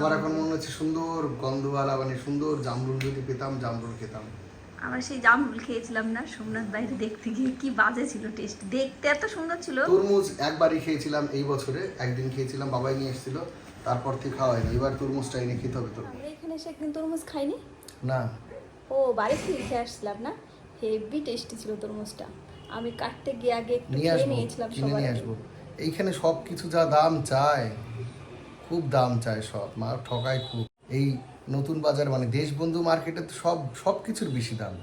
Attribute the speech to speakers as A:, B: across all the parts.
A: আমার এখন মনে হচ্ছে সুন্দর গন্ধওয়ালা মানে সুন্দর জামরুল যদি পেতাম জামরুল খেতাম।
B: আমরা সেই জামরুল খেয়েছিলাম না সোমনাথ বাইরে দেখতে গিয়ে কি বাজে ছিল টেস্ট দেখতে এত সুন্দর ছিল।
A: তরমুজ একবারই খেয়েছিলাম এই বছরে একদিন খেয়েছিলাম বাবাই নিয়ে এসেছিল তারপর থেকে খাওয়া হয়নি। এবার তরমুজটা এনে খেতে হবে
B: আমরা এখানে এসে একদিন তরমুজ খাইনি?
A: না।
B: ও বাড়ি থেকে খেয়ে আসছিলাম না? হেভি টেস্টি ছিল তরমুজটা। আমি কাটতে গিয়ে আগে একটু
A: নিয়ে
B: খেয়ে নিয়েছিলাম সবার
A: নিয়ে আসব। এইখানে সব কিছু যা দাম চায়। খুব দাম চায় সব মা ঠকায় খুব। এই নতুন বাজার মানে দেশবন্ধু মার্কেটে তো সব সব কিছুর বেশি দাম।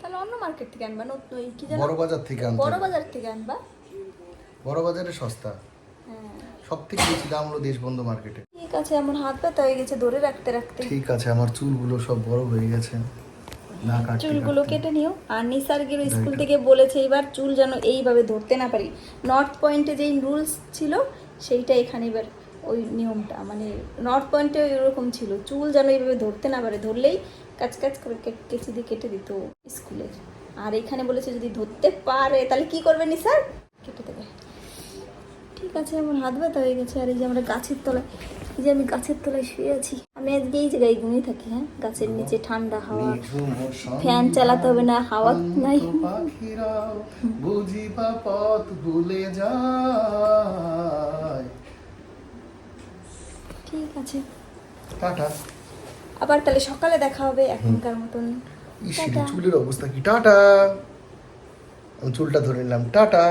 B: তাহলে অন্য মার্কেট থেকে আনবা নতুন কি জানো
A: বড় বাজার থেকে আনতে
B: বড় বাজার থেকে আনবা।
A: বড় বাজারে সস্তা।
B: হ্যাঁ।
A: সব থেকে বেশি দাম হলো দেশবন্ধু মার্কেটে
B: ঠিক আছে আমার হাত ব্যথা হয়ে গেছে ধরে রাখতে রাখতে।
A: ঠিক আছে আমার চুলগুলো সব বড় হয়ে গেছে।
B: চুলগুলো কেটে নিও। আর নিসার্গের স্কুল থেকে বলেছে এবার চুল যেন এইভাবে ধরতে না পারি। নর্থ পয়েন্টে যেই রুলস ছিল সেইটা এখানে এবার ওই নিয়মটা মানে নর্থ পয়েন্টে এরকম ছিল চুল যেন এইভাবে ধরতে না পারে ধরলেই কাজ কাজ করে কেচি দিয়ে কেটে দিত স্কুলের। আর এখানে বলেছে যদি ধরতে পারে তাহলে কি করবে নি স্যার? কেটে দেবে। ঠিক আছে আমার হাত ব্যথা হয়ে গেছে আর এই যে আমরা গাছের তলায় এই যে আমি গাছের তলায় শুয়ে আছি। আমি আজকে এই জায়গায় ঘুমিয়ে থাকি হ্যাঁ? গাছের নিচে ঠান্ডা হাওয়া ফ্যান চালাতে হবে না হাওয়া নাই।
A: বুঝিবা পথ ভুলে যায়।
B: ঠিক আছে।
A: টাটা।
B: আবার তাহলে সকালে দেখা হবে এখনকার মতন।
A: চুলের অবস্থা কি? টাটা। আমি চুলটা ধরে নিলাম। টাটা।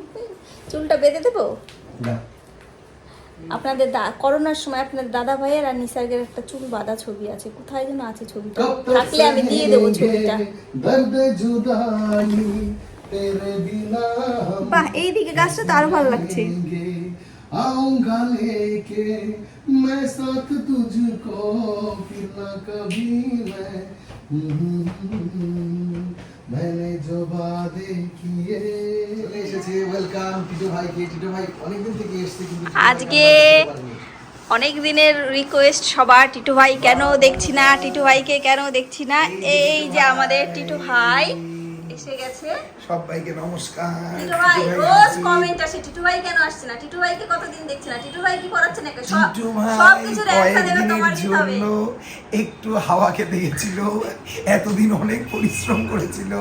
B: চুলটা বেঁধে দেবো?
A: না।
B: আপনাদের দা করোনার সময় আপনার দাদা ভাইয়ের আর নিসার্গের একটা চুল বাঁধা ছবি আছে। কোথায় যেন আছে ছবিটা? থাকলে আমি দিয়ে দেবো ছবিটা। বাহ এইদিকে গাছটা তো আরও ভালো লাগছে।
A: आऊंगा लेके मैं साथ तुझको फिर ना कभी मैं मैंने जो वादे किए চলে এসেছে ওয়েলকাম টিটো ভাই কে টিটো ভাই অনেকদিন থেকে এসেছে কিন্তু টিটো ভাই
B: আজকে
A: এখনো আসতে পারেনি।
B: অনেক দিনের রিকোয়েস্ট সবার টিটু ভাই কেন দেখছি না টিটু ভাইকে কেন দেখছি না এই যে আমাদের টিটু ভাই এসে গেছে
A: সবাইকে নমস্কার।
B: টিটু ভাই রোজ কমেন্ট আসে টিটু ভাই কেন আসছে না? টিটু ভাইকে কতদিন দেখছি না? টিটু ভাই কি করাচ্ছে সব
C: টিটু ভাই
B: সব অ্যান্সার দেবে তোমার দিতে হবে?
C: একটু হাওয়া খেতে গেছিল এতদিন অনেক পরিশ্রম করেছিল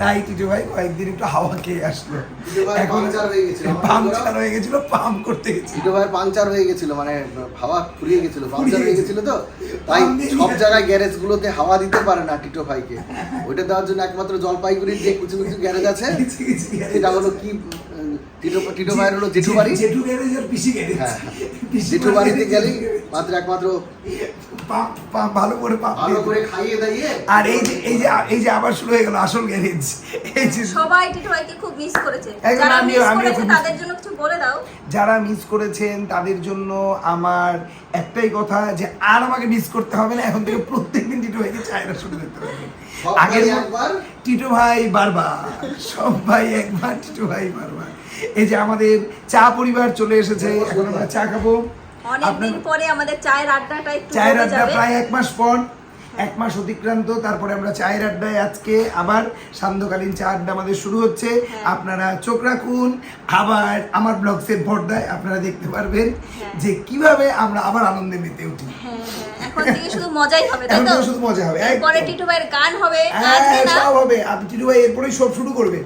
C: তাই টিটু ভাই কয়েকদিন একটু হাওয়া খেয়ে আসলো।
A: টিটু ভাই পাংচার হয়ে গেছিল।
C: পাংচার হয়ে গেছিল পাম্প করতে গেছিল।
A: টিটো ভাইয়ের পাংচার হয়ে গেছিল মানে হাওয়া ফুরিয়ে গেছিল পাংচার হয়ে গেছিল। তো? তাই সব জায়গায় গ্যারেজ গুলোতে হাওয়া দিতে পারে না টিটো ভাইকে। ওইটা দেওয়ার জন্য একমাত্র জলপাইগুড়ির যে কিছু কিছু গ্যারেজ
C: গেছে, গেছে।
A: হলো কি টিটো ভাইয়ের হলো জেঠু বাড়ি?
C: জেঠু গ্যারেজ আর পিসি গ্যারেজ
A: হ্যাঁ জেঠু বাড়িতে মাত্র একমাত্র
C: ভালো করে
A: ভালো করে খাইয়ে দাইয়ে?
C: আর এই যে এই যে এই যে আবার শুরু হয়ে গেল আসল গ্যারেজ এই যে
B: সবাই টিটু ভাইকে খুব মিস করেছে। যারা মিস করেছে তাদের জন্য কিছু বলে দাও।
C: যারা মিস করেছেন তাদের জন্য আমার একটাই কথা যে আর আমাকে মিস করতে হবে না। এখন থেকে প্রত্যেকদিন টিটো ভাইকে চায়না শুরু দেখতে পারবেন
A: সব
C: আগের। টিটো ভাই বারবার সব ভাই একবার টিটু ভাই বারবার। এই যে আমাদের চা পরিবার চলে এসেছে এখন আমরা চা খাব।
B: অনেকদিন পরে আমাদের চায়ের আড্ডাটা একটু
C: চায়ের আড্ডা প্রায় এক মাস পর। এক মাস অতিক্রান্ত তারপরে আমরা চায়ের আড্ডায় আজকে আবার সান্ধ্যকালীন চা আড্ডা আমাদের শুরু হচ্ছে।
B: হ্যাঁ।
C: আপনারা চোখ রাখুন আবার আমার ব্লগসের পর্দায় আপনারা দেখতে পারবেন
B: হ্যাঁ।
C: যে কীভাবে আমরা আবার আনন্দে মেতে উঠি।
B: হ্যাঁ, হ্যাঁ, এখন থেকে শুধু মজাই হবে তাই তো?
C: শুধু মজা হবে,
B: পরে টিটু ভাইয়ের গান হবে
C: হ্যাঁ
B: আজকে না।
C: সব হবে। আপনি টিটু ভাই এরপরেই সব শুরু করবে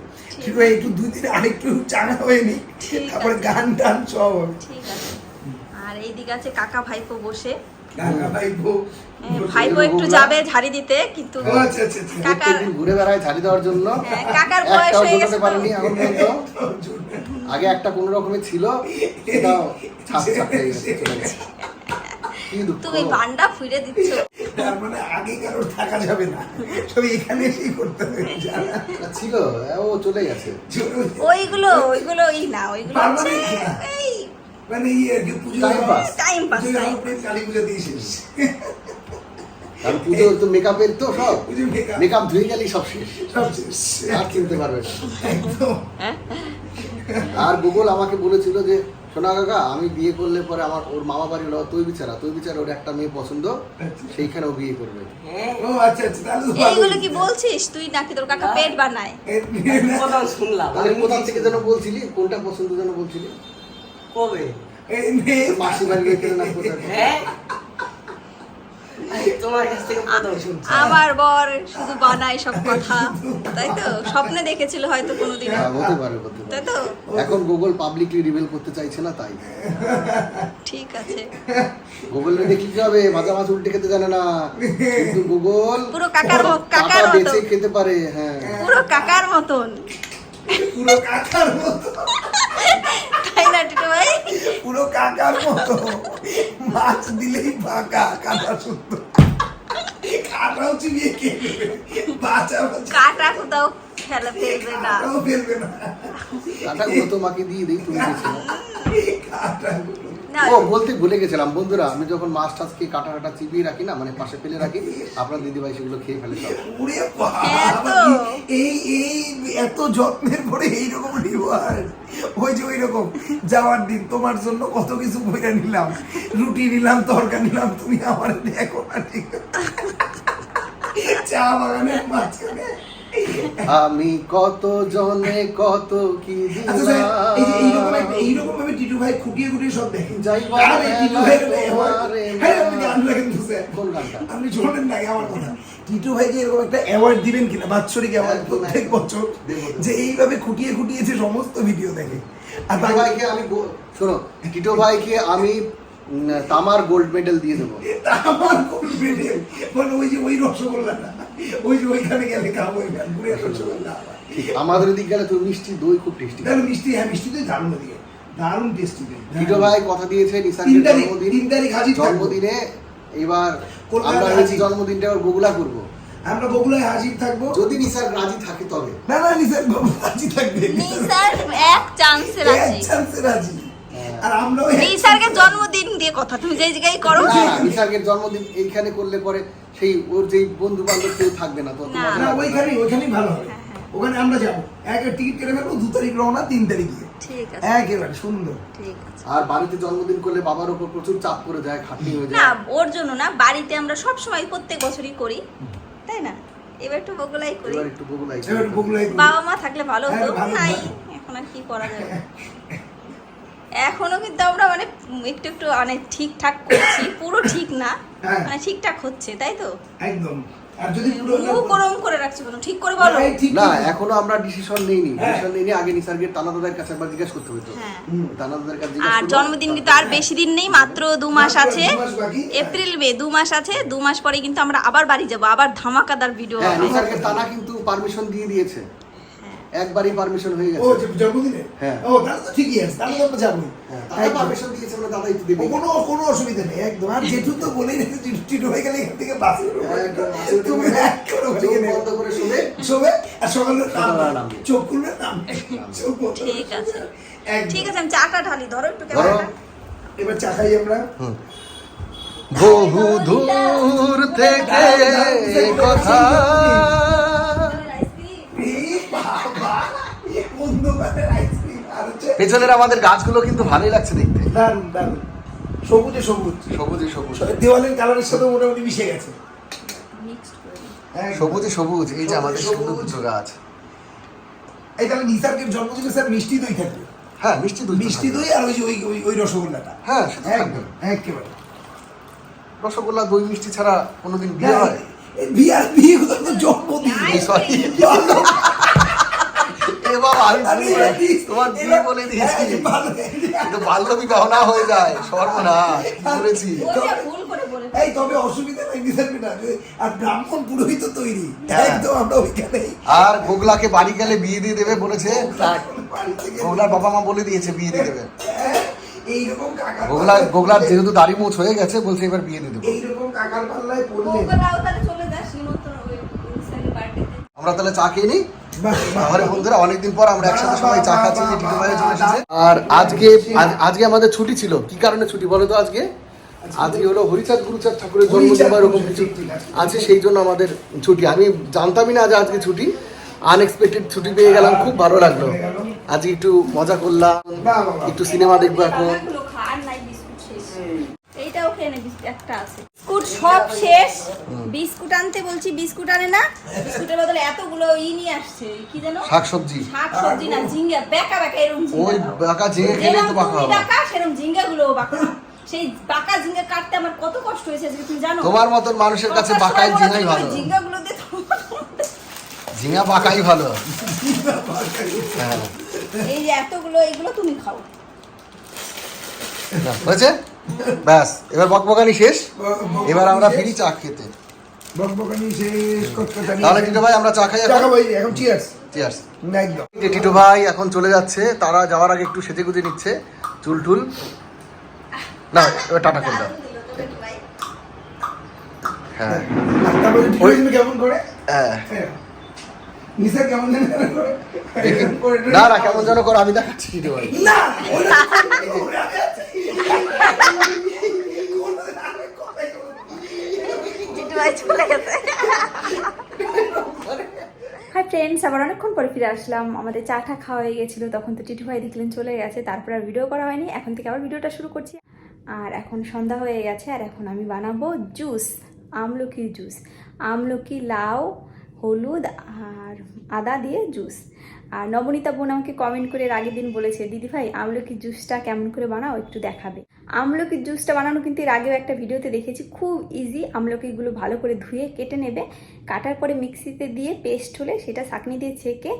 C: টিটু ভাই একটু দুই দিন আরেকটু চাঙা হয়ে নি
B: ঠিক
C: তারপরে গান টান সব হবে।
B: ঠিক আছে। আর এইদিকে আছে কাকা ভাইপো বসে। হ্যাঁ, ভাইপো একটু যাবে ঝাড়ি দিতে কিন্তু
C: ও আচ্ছা আচ্ছা আচ্ছা।
B: কাকার
A: ঘুরে বেড়ায় ঝাড়ি দেওয়ার জন্য।
B: হ্যাঁ, কাকার বয়স হয়ে গেছে
A: পারেনি এখন আগে একটা কোনো রকমের ছিল সেটাও ছাপ ছাপ হয়ে গেছে চলে গেছে। কি দুঃখ।
B: তুমি বান্ডা ফিরে দিচ্ছ।
C: তার মানে আগে কারোর থাকা যাবে না। সব এখানে এসেই করতে হবে
A: ছিল ও চলে গেছে।
B: ওইগুলো ওইগুলো ই না ওইগুলো হচ্ছে
C: পার্মানেন্ট না।
B: এই
C: মানে ইয়ে আর কি, পুজো
A: pass.
B: Time pass,
C: পুজো কালী পুজো দিয়ে শেষ।
A: আর পুজো তো মেকআপের তো সব। মেকআপ ধুয়ে গেলেই সব শেষ।
C: সব শেষ।
A: আর চিনতে পারবে না।
C: একদম।
A: আর গুগল আমাকে বলেছিল যে সোনা কাকা আমি বিয়ে করলে পরে আমার ওর মামা বাড়ি হলো তুই বিচারা তুই বিচারা ওর একটা মেয়ে পছন্দ সেইখানে ও বিয়ে করবে।
C: ও আচ্ছা আচ্ছা তাহলে ভালো।
B: এইগুলো কি বলছিস? তুই নাকি তোর কাকা পেট বানায়?
D: শুনলাম।
A: কোথা থেকে যেন বলছিলি? কোনটা পছন্দ যেন বলছিলি?
D: কবে? হ্যাঁ?
B: আমার বর শুধু বানায় সব কথা। তাই তো? স্বপ্নে দেখেছিল হয়তো কোনোদিন
A: হ্যাঁ, হতে পারে
B: তাই তো?
A: এখন গুগল পাবলিকলি রিভিল করতে চাইছে না তাই।
B: ঠিক আছে।
A: গুগল দেখলি কি হবে? ভাজা মাছ উল্টে খেতে জানে না। কিন্তু গুগল
B: পুরো কাকার মো- কাকার
A: কাকা
B: মতো।
A: খেতে পারে হ্যাঁ।
B: পুরো কাকার মতন।
C: পুরো কাকার মতো
B: তাই না টিটু ভাই
C: পুরো কাকার মতো। মাছ দিলেই বাঁকা কাটা শুদ্ধ। কাটাও চিবিয়ে খেয়ে বাঁচা বাঁচা
B: কাটা কোথাও খেলা ফেলবে না।
C: কাটাও ফেলবে না।
A: তোমাকে দিয়ে দিই তুমি
B: কাটা
A: ও বলতে ভুলে গেছিলাম। বন্ধুরা আমি যখন মাছ টাছকে কাটা কাটা চিবিয়ে রাখি না মানে পাশে ফেলে রাখি আপনার দিদিভাই সেগুলো খেয়ে ফেলে।
C: এই এই এত যত্নের পরে এইরকম রিওয়ার্ড ওই যে ওই রকম যাওয়ার দিন তোমার জন্য কত কিছু বইরা নিলাম। রুটি নিলাম তরকা নিলাম তুমি আমার দেখো না ঠিক। চা বাগানের মাঝখানে।
A: আমি কত জনে কত কি
C: আচ্ছা এইরকম ভাবে টিটু ভাই খুঁটিয়ে খুঁটিয়ে সব আর টিটু
A: তোমারে
C: হ্যাঁ, আপনি শোনেন না আমার কথা। টিটু ভাই যে এরকম একটা অ্যাওয়ার্ড দিবেন কিনা বাৎসরিক অ্যাওয়ার্ড প্রত্যেক বছর। যে এইভাবে খুঁটিয়ে খুঁটিয়ে যে সমস্ত ভিডিও দেখে। আর
A: টিটো
C: তাকে
A: ভাইকে আমি শোনো টিটো ভাইকে আমি তামার গোল্ড মেডেল দিয়ে দেবো।
C: আমার গোল পেটে মানে ওই যে ওই রসগোল্লাটা। ওই যে ওইখানে গেলে খাব ওই ভ্যানপুরের রসগোল্লা
A: ঠিক আমাদের গেলে তো মিষ্টি দই খুব টেস্টি
C: তাহলে মিষ্টি হ্যাঁ মিষ্টি তো দারুণ দিয়ে দারুণ টেস্টি
A: টিটো ভাই কথা দিয়েছে
C: তিন তারিখ-
A: জন্মদিন।
C: তিন তারিখ হাজির থাকব।
A: জন্মদিনে এবার আমরা হয়েছি। জন্মদিনটা ওর বগুলা করব।
C: আমরা বগুলায় হাজির থাকব।
A: যদি নিসার রাজি থাকে তবে।
C: না না নিসার বাবু রাজি থাকবে।
B: নিসার এক চান্সে
C: এক চান্সে রাজি।
A: হ্যাঁ।
C: আর আমরাও
B: নিসারকে জন্মদিন দিয়ে কথা তুমি যে জায়গায় করো।
A: জন্মদিন এইখানে করলে পরে সেই ওর যেই বন্ধু বান্ধব কেউ থাকবে না তো
B: না।
C: না ওইখানেই ওইখানেই ভালো হবে।
B: হ্যাঁ,
C: ওখানে আমরা যাব। এক টিকিট কেটে ফেলব দু তারিখ রওনা তিন তারিখ গিয়ে।
B: ঠিক আছে।
C: একেবারে সুন্দর।
B: ঠিক
A: আর বাড়িতে জন্মদিন করলে বাবার উপর প্রচুর চাপ পড়ে যায় খাটনি হয়ে
B: না
A: যায়।
B: ওর জন্য না বাড়িতে আমরা সব সময় প্রত্যেক বছরই করি তাই না? এবার একটু বগুলাই করি।
A: এবার একটু বগুলাই।
B: বাবা মা থাকলে ভালো হতো।
C: হ্যাঁ,
B: নাই এখন আর কি করা যাবে? এখনও কিন্তু আমরা মানে একটু একটু মানে ঠিকঠাক করছি পুরো ঠিক না
C: হ্যাঁ।
B: মানে ঠিকঠাক হচ্ছে তাই তো?
C: একদম। আর যদি পুরো
B: গরম করে রাখছি কোনো ঠিক করে বলো।
A: না এখনও আমরা ডিসিশন নেইনি।
C: হ্যাঁ।
A: ডিসিশন নেইনি আগে নিসার্গের তানা কাছে একবার জিজ্ঞেস করতে হতো
B: হ্যাঁ।
A: কাছে
B: আর জন্মদিন কিন্তু আর বেশি দিন নেই মাত্র দু মাস আছে।
C: দু মাস বাকি।
B: এপ্রিল মে দু মাস আছে দু মাস পরে কিন্তু আমরা আবার বাড়ি যাব আবার ধামাকাদার ভিডিও
A: হ্যাঁ নিসার্গের তানা কিন্তু পারমিশন দিয়ে দিয়েছে। একবারই পারমিশন হয়ে
C: ও
A: গেছে
C: যে জন্মদিনে
A: হ্যাঁ।
C: ও তাহলে তো ঠিকই আছে তাহলে তো আমরা যাবোই
A: হ্যাঁ, পারমিশন দিয়েছে বলে দাদাই তো দেবে
C: কোনো কোনো অসুবিধা নেই একদম আর জেঠু তো বলেই রেখেছে টিটু হয়ে গেলে এখান থেকে বাসে তুমি এক করে ওখানে গেলে-
A: বন্ধ করে শোবে।
C: শোবে আর সকালে নাম চোখ খুলবে নাম চোখ
B: ঠিক আছে। ঠিক আছে আমি চাটা ঢালি ধরো একটু
A: ধরো।
B: ক্যামেরাটা
C: এবার চা খাই আমরা
A: বহু দূর থেকে কথা পেছনের আমাদের গাছগুলো কিন্তু ভালোই লাগছে দেখতে।
C: সবুজে সবুজ।
A: সবুজে সবুজ।
C: দেওয়ালের কালারের সাথে মোটামুটি মিশে গেছে। একদম।
A: সবুজে সবুজ এই যে আমাদের সুন্দর। দুটো গাছ।
C: এই তাহলে নিসার্গের জন্মদিনে স্যার মিষ্টি দই থাকবে।
A: হ্যাঁ মিষ্টি দই
C: মিষ্টি দই আর ওই যে ওই ওই ওই রসগোল্লাটা।
A: হ্যাঁ
C: একদম একেবারে।
A: রসগোল্লা দই মিষ্টি ছাড়া কোনোদিন বিয়ে
C: হ্যাঁ,
A: হয়?
C: বিয়ে তো জন্মদিন।
A: সরি বাবা আমি
C: আরে
A: ভুল করে-
C: এই-
A: তোমার বিয়ে বলে দিয়েছি
C: হ্যাঁ,
A: কিন্তু বাল্য বিবাহ না হয়ে যায় সর্বনাশ কি করেছি
B: ওইটা ভুল করে বলে
C: এই তবে অসুবিধা নেই নিসার্গ না আর ব্রাহ্মণ পুরোহিত তৈরি
A: হ্যাঁ।
C: একদম আমরা ওইখানেই
A: আর গোগলাকে বাড়ি গেলে বিয়ে দিয়ে দেবে বলেছে গোগলার বাবা মা বলে দিয়েছে বিয়ে দিয়ে দেবে
C: হ্যাঁ, এইরকম
A: গোগলা গোগলার যেহেতু দাড়ি মুছ হয়ে গেছে বলছে এবার বিয়ে দিয়ে দেবো
C: এইরকম কাকার পাল্লায় পড়লে
A: আমরা তাহলে চা খেয়ে নিই বন্ধুরা অনেকদিন পর আমরা একসাথে সবাই চা খাচ্ছি যে টিটু ভাইয়ের জন্য এসেছে। আর আজকে আজকে আমাদের ছুটি ছিল। কি কারণে ছুটি বলো তো আজকে? আজকে হলো হরিচাঁদ গুরুচাঁদ ঠাকুরের জন্মদিন বা এরকম কিছু। আছে সেই জন্য আমাদের ছুটি। আমি জানতামই না যে আজকে ছুটি। আনএক্সপেক্টেড ছুটি পেয়ে গেলাম খুব ভালো লাগল। আজকে একটু মজা করলাম। একটু সিনেমা দেখব এখন।
B: এইটাও খেয়ে একটা আছে। বিস্কুট সব শেষ। বিস্কুট আনতে বলছি বিস্কুট আনে না। বিস্কুটের বদলে এতগুলো ই নিয়ে আসছে কি যেন?
A: শাকসবজি।
B: শাক সবজি না ঝিঙ্গা বেকা বেকা এরকম
A: ওই
B: ঝিঙ্গা দাও।
A: খেলে তো বাঁকা হবে।
B: বাঁকা সেরকম ঝিঙ্গা গুলো বাঁকা। সেই বাঁকা ঝিঙ্গা কাটতে আমার কত কষ্ট হয়েছে তুমি জানো?
A: তোমার মতন মানুষের কাছে বাকাই ঝিঙাই ভালো।
B: ঝিঙ্গাগুলো দিয়ে
A: ঝিঙা বাকাই ভালো।
B: এই যে এতগুলো এগুলো তুমি খাও।
A: হয়েছে? ব্যাস এবার বকবকানি শেষ। এবার আমরা ফিরি চা খেতে।
C: বকবকানি শেষ
A: তাহলে টিটু ভাই আমরা চা খাই এখন?
C: ভাই এখন চিয়ার্স
A: চিয়ার্স
C: একদম
A: টিটু ভাই এখন চলে যাচ্ছে তারা যাওয়ার আগে একটু সেজে গুজে নিচ্ছে চুল টুল না এবার টাটা করে দাও। হ্যাঁ।
C: তারপরে কেমন করে?
A: হ্যাঁ।
C: নিসা কেমন যেন করে
A: না না কেমন যেন করো আমি দেখাচ্ছি টিটু ভাই।
C: না ওরা-
B: চলে গেছে। হাই ফ্রেন্ডস আবার অনেকক্ষণ পরে ফিরে আসলাম। আমাদের চা টা খাওয়া হয়ে গেছিল তখন তো টিটু ভাই দেখলেন চলে গেছে তারপর আর ভিডিও করা হয়নি। এখন থেকে আবার ভিডিওটা শুরু করছি। আর এখন সন্ধ্যা হয়ে গেছে আর এখন আমি বানাবো জুস আমলকির জুস আমলকি লাউ হলুদ আর আদা দিয়ে জুস। আর নবনীতা বোন আমাকে কমেন্ট করে আগের দিন বলেছে, দিদি ভাই আমলকির জুসটা কেমন করে বানাও একটু দেখাবে। আমলকির জুসটা বানানো কিন্তু এর আগেও একটা ভিডিওতে দেখেছি, খুব ইজি আমলকিগুলো ভালো করে ধুয়ে কেটে নেবে, কাটার পরে মিক্সিতে দিয়ে পেস্ট হলে সেটা ছাঁকনি দিয়ে ছেঁকে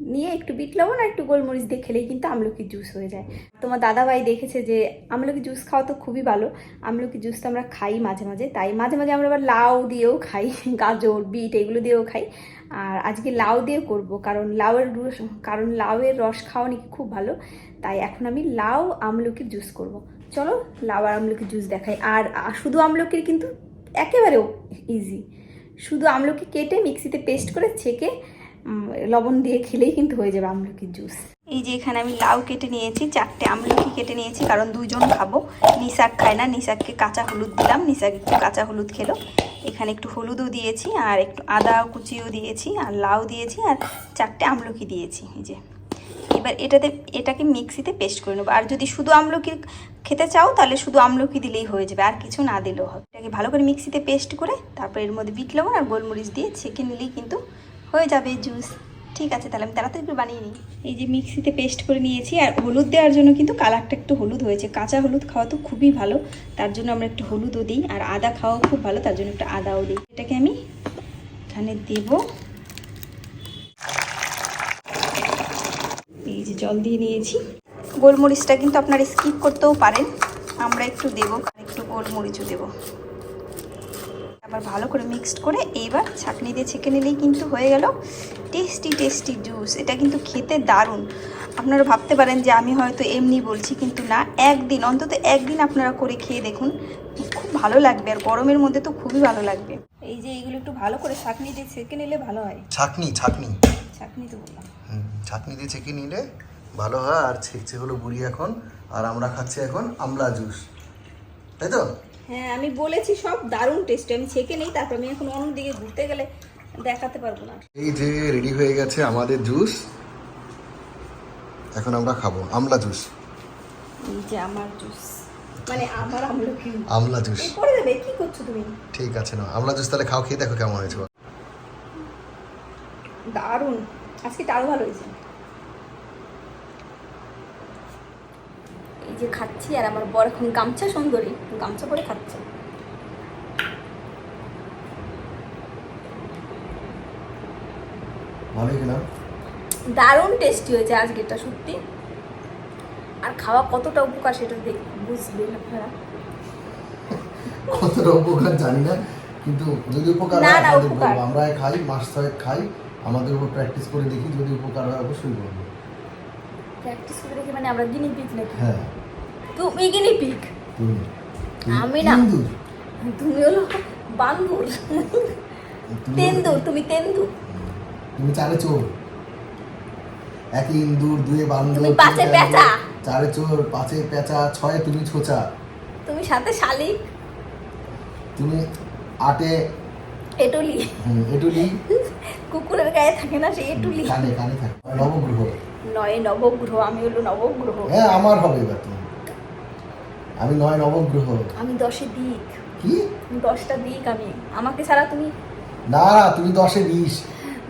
B: নিয়ে একটু বিট লবণ আর একটু গোলমরিচ দিয়ে খেলেই কিন্তু আমলকির জুস হয়ে যায়। তোমার দাদাভাই দেখেছে যে আমলকি জুস খাওয়া তো খুবই ভালো। আমলকি জুস তো আমরা খাই মাঝে মাঝে, তাই মাঝে মাঝে আমরা আবার লাউ দিয়েও খাই, গাজর, বিট এগুলো দিয়েও খাই। আর আজকে লাউ দিয়ে করব, কারণ লাউয়ের রস, কারণ লাউয়ের রস খাওয়া নাকি খুব ভালো, তাই এখন আমি লাউ আমলকির জুস করব। চলো লাউ আর আমলকির জুস দেখাই। আর শুধু আমলকির কিন্তু একেবারেও ইজি শুধু আমলকি কেটে মিক্সিতে পেস্ট করে ছেঁকে লবণ দিয়ে খেলেই কিন্তু হয়ে যাবে আমলকির জুস। এই যে এখানে আমি লাউ কেটে নিয়েছি, চারটে আমলকি কেটে নিয়েছি, কারণ দুজন খাব। নিশাক খায় না, নিশাককে কাঁচা হলুদ দিলাম, নিশাক একটু কাঁচা হলুদ খেলো। এখানে একটু হলুদও দিয়েছি, আর একটু আদা কুচিও দিয়েছি, আর লাউ দিয়েছি, আর চারটে আমলকি দিয়েছি, এই যে। এবার এটাতে, এটাকে মিক্সিতে পেস্ট করে নেব। আর যদি শুধু আমলকি খেতে চাও, তাহলে শুধু আমলকি দিলেই হয়ে যাবে, আর কিছু না দিলেও হবে। এটাকে ভালো করে মিক্সিতে পেস্ট করে, তারপর এর মধ্যে বিট লবণ আর গোলমরিচ দিয়ে ছেঁকে নিলেই কিন্তু হয়ে যাবে জুস ঠিক আছে, তাহলে আমি তাড়াতাড়ি একটু বানিয়ে নিই। এই যে মিক্সিতে পেস্ট করে নিয়েছি, আর হলুদ দেওয়ার জন্য কিন্তু কালারটা একটু হলুদ হয়েছে। কাঁচা হলুদ খাওয়া তো খুবই ভালো, তার জন্য আমরা একটু হলুদও দিই, আর আদা খাওয়াও খুব ভালো, তার জন্য একটু আদাও দিই। এটাকে আমি এখানে দেবো। এই যে জল দিয়ে নিয়েছি। গোলমরিচটা কিন্তু আপনারা স্কিপ করতেও পারেন, আমরা একটু দেবো একটু গোলমরিচও দেবো। আবার ভালো করে মিক্সড করে এইবার ছাঁকনি দিয়ে ছেঁকে নিলেই কিন্তু হয়ে গেল টেস্টি টেস্টি জুস এটা কিন্তু খেতে দারুণ। আপনারা ভাবতে পারেন যে আমি হয়তো এমনি বলছি কিন্তু না একদিন অন্তত একদিন আপনারা করে খেয়ে দেখুন। খুব ভালো লাগবে আর গরমের মধ্যে তো খুবই ভালো লাগবে। এই যে এইগুলো একটু ভালো করে ছাঁকনি দিয়ে ছেঁকে নিলে ভালো হয়?
A: ছাকনি ছাকনি
B: ছাঁকনি তো বললাম।
A: হুম, ছাকনি দিয়ে ছেঁকে নিলে ভালো হয় আর ছেঁকছে হলো বুড়ি এখন আর আমরা খাচ্ছি এখন আমলা জুস তাই তো?
B: হ্যাঁ আমি বলেছি সব দারুণ টেস্টি আমি ছেঁকে নেই তারপর আমি এখন অন্যদিকে ঘুরতে গেলে দেখাতে পারব না।
A: এই যে রেডি হয়ে গেছে আমাদের জুস এখন আমরা খাব আমলা জুস
B: এই যে আমার জুস মানে আমার আমলকি
A: আমলা জুস
B: করে দেবে কি করছ তুমি?
A: ঠিক আছে না আমলা জুস তাহলে খাও খেয়ে দেখো কেমন হয়েছে।
B: দারুণ আজকে আরও ভালো হয়েছে। যে খাচ্ছি আর আমার বর এখন গামছা সুন্দরী গামছা পরে খাচ্ছে। দারুণ টেস্টি হয়েছে আজকেরটা সত্যি। আর খাওয়া কতটা উপকার সেটা দেখ বুঝবেন আপনারা।
A: কতটা উপকার জানি না কিন্তু যদি উপকার
B: না,
A: হয় আমাদের। বলব। আমরা খাই মাস ছয়েক খাই আমাদের উপর প্র্যাকটিস করে দেখি যদি উপকার হয় অবশ্যই বলব
B: প্র্যাকটিস করে দেখি মানে আমরা গিনি পিক নাকি?
A: হ্যাঁ।
B: তুমি গিনি পিক আমি না। তুমি হলো বান্দুর। তেন্দুর তুমি তেন্দুর।
A: তুমি চারে চোর। একে ইন্দুর দুয়ে বান্দর
B: তুমি পাঁচে পেঁচা।
A: চারে চোর পাঁচে পেঁচা ছয়ে তুমি ছোচা।
B: তুমি সাথে শালিক।
A: তুমি আটে
B: এটুলি।
A: হুম, এটুলি।
B: কুকুরের গায়ে থাকে না সে এটুলি।
A: কানে কানে থাকে। নবগ্রহ।
B: নয় নবগ্রহ আমি হলো নবগ্রহ।
A: হ্যাঁ আমার হবে এবার আমি নয় নবগ্রহ।
B: আমি দশে দিক।
A: কি?
B: দশটা দিক আমি। আমাকে ছাড়া তুমি?
A: না তুমি দশে বিশ।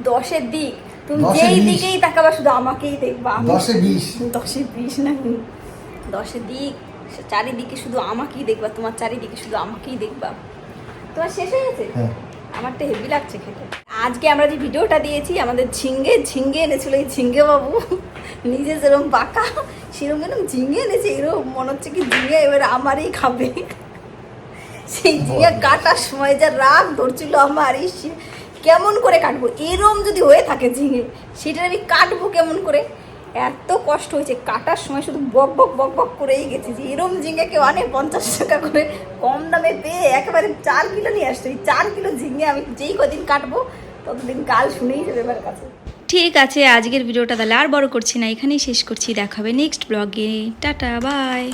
B: দশের দিক। তুমি যেই দিকেই তাকাবা শুধু আমাকেই দেখবা।
A: দশে বিশ।
B: দশে বিশ না। দশে দিক। চারিদিকে শুধু আমাকেই দেখবা। তোমার চারিদিকে শুধু আমাকেই দেখবা। তোমার শেষ হয়ে গেছে?
A: হ্যাঁ।
B: আমার তো হেভি লাগছে খেতে। আজকে আমরা যে ভিডিওটা দিয়েছি আমাদের ঝিঙ্গে ঝিঙ্গে এনেছিল এই ঝিঙ্গে বাবু নিজে যেরকম বাঁকা সেরকম এরকম ঝিঙ্গে এনেছে এরকম মনে হচ্ছে কি ঝিঙ্গে এবার আমারই খাবে। সেই ঝিঙ্গে কাটার সময় যা রাগ ধরছিল আমার এই কেমন করে কাটবো? এরম যদি হয়ে থাকে ঝিঙে সেটা আমি কাটবো কেমন করে? এত কষ্ট হয়েছে কাটার সময় শুধু বক বক বক বক করেই গেছি যে এরম ঝিঙে কেউ আনে পঞ্চাশ টাকা করে কম দামে পেয়ে একেবারে চার কিলো নিয়ে আসতো এই চার কিলো ঝিঙে আমি যেই কদিন কাটবো ততদিন কাল শুনেই যাবে এবার কাছে।
D: ঠিক আছে, আজকের ভিডিওটা তাহলে আর বড় করছি না, এখানেই শেষ করছি দেখাবে নেক্সট ব্লগে টাটা বাই